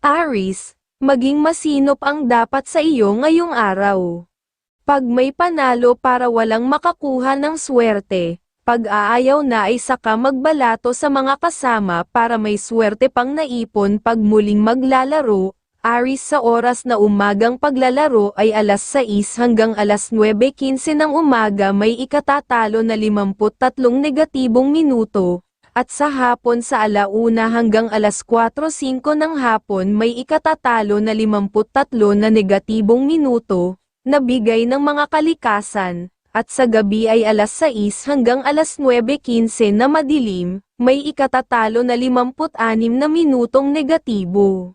Aris, maging masinop ang dapat sa iyo ngayong araw. Pag may panalo para walang makakuha ng swerte, pag aayaw na ay saka magbalato sa mga kasama para may swerte pang naipon pag muling maglalaro, Aris sa oras na umagang paglalaro ay alas 6 hanggang alas 9.15 ng umaga may ikatatalo na 53 negatibong minuto, at sa hapon sa alauna hanggang alas 4.05 ng hapon may ikatatalo na 53 na negatibong minuto, na bigay ng mga kalikasan, at sa gabi ay alas 6 hanggang alas 9.15 na madilim, may ikatatalo na 56 na minutong negatibo.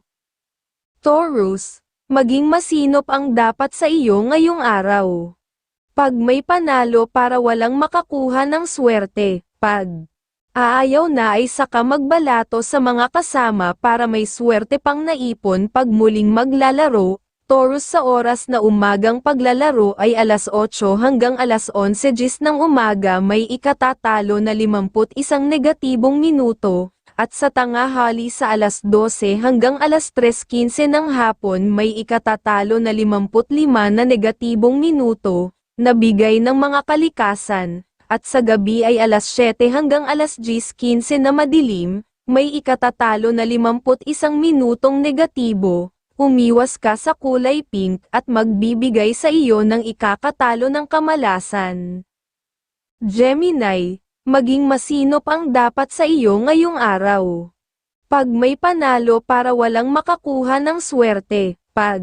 Taurus, maging masinop ang dapat sa iyo ngayong araw. Pag may panalo para walang makakuha ng swerte, pag aayaw na ay saka magbalato sa mga kasama para may swerte pang naipon pag muling maglalaro, Taurus sa oras na umagang paglalaro ay alas 8 hanggang alas 11 gis ng umaga may ikatatalo na 51 negatibong minuto, at sa tangahali sa alas 12 hanggang alas 3.15 ng hapon may ikatatalo na 55 na negatibong minuto, na bigay ng mga kalikasan, at sa gabi ay alas 7 hanggang alas 10.15 na madilim, may ikatatalo na 51 minutong negatibo, umiwas ka sa kulay pink at magbibigay sa iyo ng ikakatalo ng kamalasan. Gemini, maging masinop ang dapat sa iyo ngayong araw. Pag may panalo para walang makakuha ng swerte, pag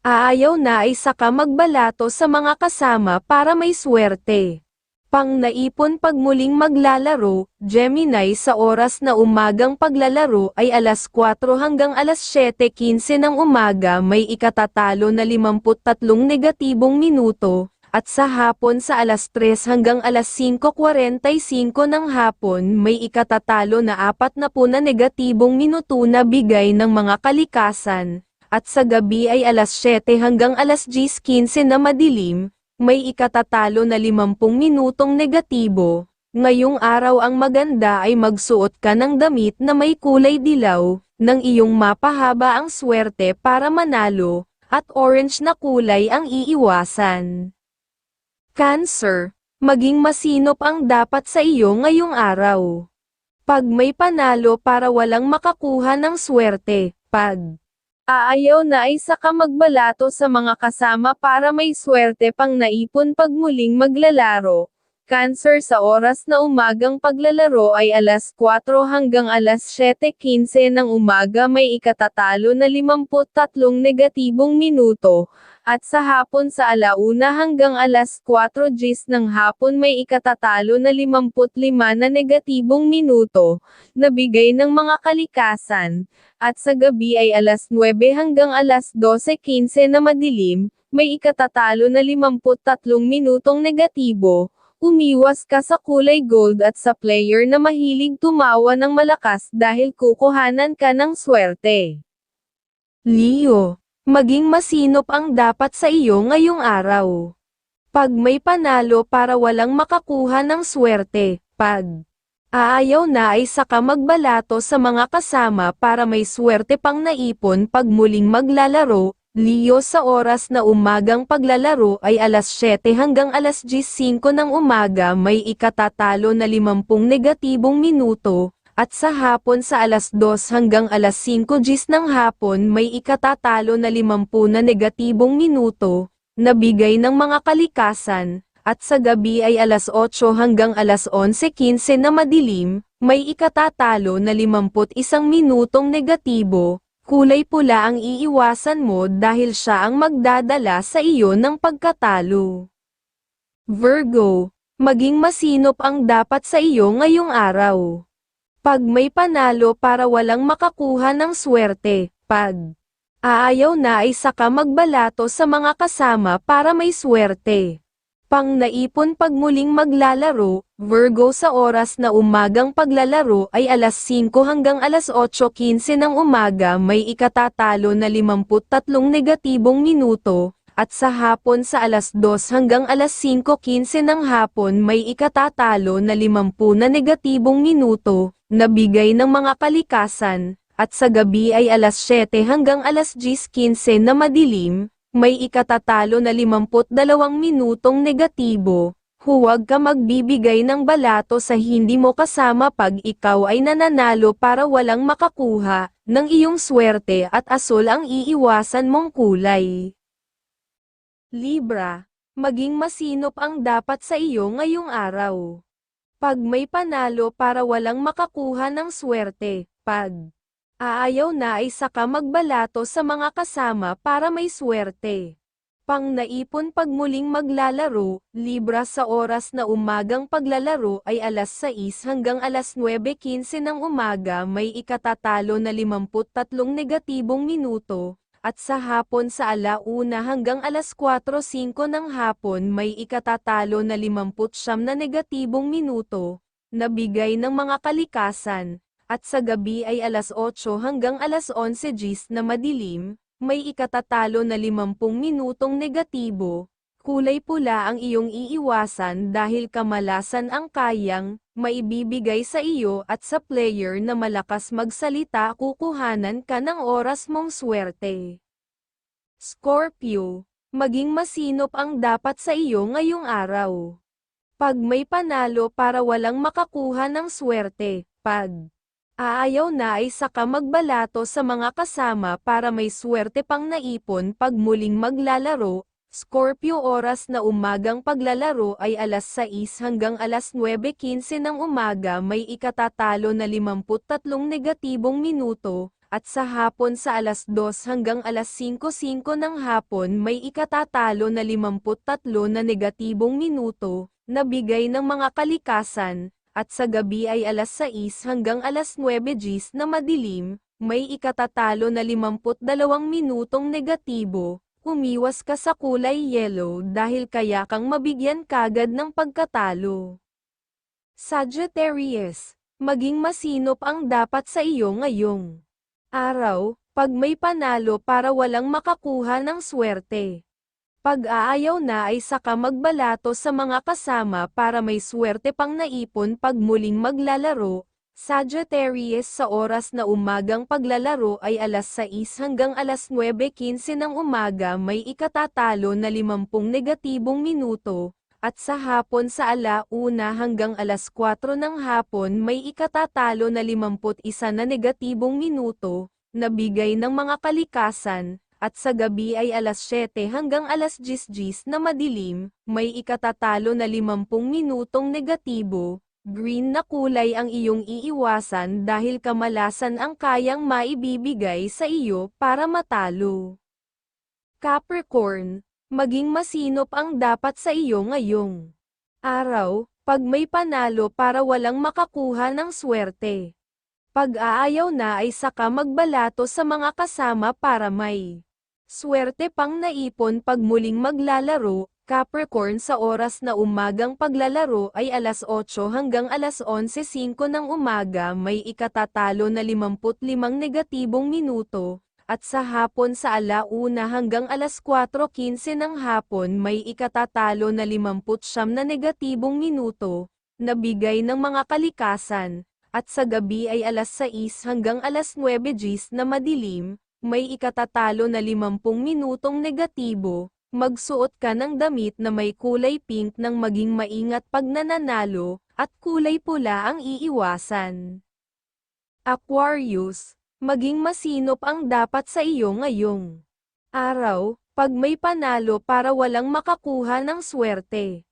aayaw na ay saka magbalato sa mga kasama para may swerte. Pang naipon pag muling maglalaro, Gemini sa oras na umagang paglalaro ay alas 4 hanggang alas 7.15 ng umaga may ikatatalo na 53 negatibong minuto, at sa hapon sa alas 3 hanggang alas 5.45 ng hapon may ikatatalo na 40 na negatibong minuto na bigay ng mga kalikasan, at sa gabi ay alas 7 hanggang alas 10.15 na madilim, may ikatatalo na 50 minutong negatibo. Ngayong araw ang maganda ay magsuot ka ng damit na may kulay dilaw, nang iyong mapahaba ang swerte para manalo, at orange na kulay ang iiwasan. Cancer, maging masinop ang dapat sa iyo ngayong araw. Pag may panalo para walang makakuha ng swerte, pag aayaw na ay saka magbalato sa mga kasama para may swerte pang naipon pag muling maglalaro. Cancer sa oras na umagang paglalaro ay alas 4 hanggang alas 7.15 ng umaga may ikatatalo na 53 negatibong minuto, at sa hapon sa alauna hanggang alas 4 gis ng hapon may ikatatalo na 55 na negatibong minuto, na bigay ng mga kalikasan, at sa gabi ay alas 9 hanggang alas 12.15 na madilim, may ikatatalo na 53 minutong negatibo, umiwas ka sa kulay gold at sa player na mahilig tumawa ng malakas dahil kukuhanan ka ng swerte. Leo, maging masinop ang dapat sa iyo ngayong araw. Pag may panalo para walang makakuha ng swerte, pag aayaw na ay saka magbalato sa mga kasama para may swerte pang naipon pag muling maglalaro, Leo sa oras na umagang paglalaro ay alas 7 hanggang alas 10.05 ng umaga may ikatatalo na 50 negatibong minuto, at sa hapon sa alas 2 hanggang alas 5 gis ng hapon may ikatatalo na 50 na negatibong minuto, na bigay ng mga kalikasan, at sa gabi ay alas 8 hanggang alas 11.15 na madilim, may ikatatalo na 51 minutong negatibo, kulay pula ang iiwasan mo dahil siya ang magdadala sa iyo ng pagkatalo. Virgo, maging masinop ang dapat sa iyo ngayong araw. Pag may panalo para walang makakuha ng swerte, pag aayaw na ay saka magbalato sa mga kasama para may swerte. Pang naipon pag muling maglalaro, Virgo sa oras na umagang paglalaro ay alas 5 hanggang alas 8.15 ng umaga may ikatatalo na 53 negatibong minuto, at sa hapon sa alas 2 hanggang alas 5.15 ng hapon may ikatatalo na 50 na negatibong minuto, na bigay ng mga kalikasan, at sa gabi ay alas 7 hanggang alas 10.15 na madilim, may ikatatalo na 52 minutong negatibo. Huwag ka magbibigay ng balato sa hindi mo kasama pag ikaw ay nananalo para walang makakuha ng iyong swerte at asul ang iiwasan mong kulay. Libra, maging masinop ang dapat sa iyo ngayong araw. Pag may panalo para walang makakuha ng swerte, pag aayaw na ay saka magbalato sa mga kasama para may swerte. Pang naipon pag muling maglalaro, Libra sa oras na umagang paglalaro ay alas 6 hanggang alas 9.15 ng umaga may ikatatalo na 53 negatibong minuto, at sa hapon sa alauna hanggang alas 4.05 ng hapon may ikatatalo na 50 na negatibong minuto, na bigay ng mga kalikasan, at sa gabi ay alas 8 hanggang alas 11 gis na madilim, may ikatatalo na 50 minutong negatibo, kulay pula ang iyong iiwasan dahil kamalasan ang kayang, maibibigay sa iyo at sa player na malakas magsalita kukuhanan ka ng oras mong swerte. Scorpio, maging masinop ang dapat sa iyo ngayong araw. Pag may panalo para walang makakuha ng swerte, pag Aayaw na ay saka magbalato sa mga kasama para may swerte pang naipon pag muling maglalaro. Scorpio oras na umagang paglalaro ay alas 6 hanggang alas 9.15 ng umaga may ikatatalo na 53 negatibong minuto, at sa hapon sa alas 2 hanggang alas 5.05 ng hapon may ikatatalo na 53 na negatibong minuto, na bigay ng mga kalikasan, at sa gabi ay alas 6 hanggang alas 9 gis na madilim, may ikatatalo na 52 minutong negatibo, umiwas ka sa kulay yellow dahil kaya kang mabigyan kagad ng pagkatalo. Sagittarius, maging masinop ang dapat sa iyo ngayong araw, pag may panalo para walang makakuha ng swerte. Pag-aayaw na ay saka magbalato sa mga kasama para may swerte pang naipon pag muling maglalaro. Sagittarius sa oras na umagang paglalaro ay alas 6 hanggang alas 9.15 ng umaga may ikatatalo na 50 negatibong minuto, at sa hapon sa alauna hanggang alas 4 ng hapon may ikatatalo na 51 na negatibong minuto, na bigay ng mga kalikasan, at sa gabi ay alas 7 hanggang alas 10 gis na madilim, may ikatatalo na 50 minutong negatibo, green na kulay ang iyong iiwasan dahil kamalasan ang kayang maibibigay sa iyo para matalo. Capricorn, maging masinop ang dapat sa iyo ngayong araw, pag may panalo para walang makakuha ng swerte. Pag-aayaw na ay saka magbalato sa mga kasama para may Swerte pang naipon pag muling maglalaro, Capricorn sa oras na umagang paglalaro ay alas 8 hanggang alas 11.05 ng umaga may ikatatalo na 55 negatibong minuto, at sa hapon sa alauna hanggang alas 4.15 ng hapon may ikatatalo na 50 na negatibong minuto, na bigay ng mga kalikasan, at sa gabi ay alas 6 hanggang alas 9 gis na madilim, may ikatatalo na 50 minutong negatibo, magsuot ka ng damit na may kulay pink nang maging maingat pag nananalo, at kulay pula ang iiwasan. Aquarius, maging masinop ang dapat sa iyo ngayong araw, pag may panalo para walang makakuha ng swerte.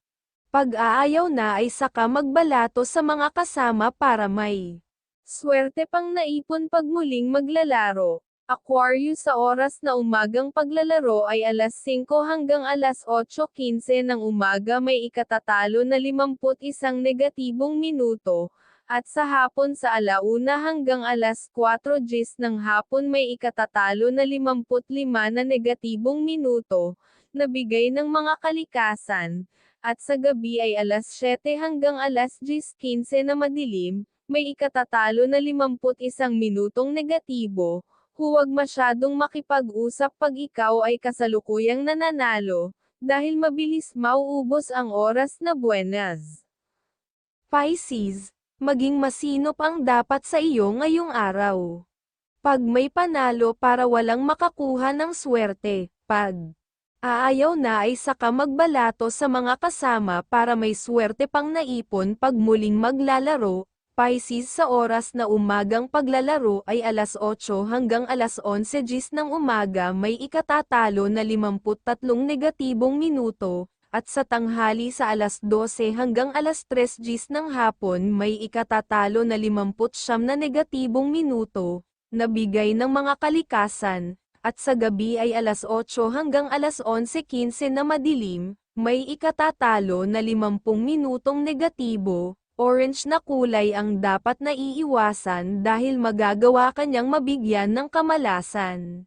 Pag-aayaw na ay saka magbalato sa mga kasama para may swerte pang naipon pag muling maglalaro. Aquarius sa oras na umagang paglalaro ay alas 5 hanggang alas 8.15 ng umaga may ikatatalo na 51 negatibong minuto, at sa hapon sa alauna hanggang alas 4 gis ng hapon may ikatatalo na 55 na negatibong minuto, na bigay ng mga kalikasan, at sa gabi ay alas 7 hanggang alas 10.15 na madilim, may ikatatalo na 51 minutong negatibo, Huwag masyadong makipag-usap pag ikaw ay kasalukuyang nananalo, dahil mabilis mauubos ang oras na buenas. Pisces, maging masinop ang dapat sa iyo ngayong araw. Pag may panalo para walang makakuha ng swerte, pag aayaw na ay saka magbalato sa mga kasama para may swerte pang naipon pag muling maglalaro, Pisces sa oras na umagang paglalaro ay alas 8 hanggang alas 11 gis ng umaga may ikatatalo na 53 negatibong minuto, at sa tanghali sa alas 12 hanggang alas 3 gis ng hapon may ikatatalo na 59 na negatibong minuto, na bigay ng mga kalikasan, at sa gabi ay alas 8 hanggang alas 11.15 na madilim, may ikatatalo na 50 minutong negatibo, orange na kulay ang dapat na iiwasan dahil magagawa kanyang mabigyan ng kamalasan.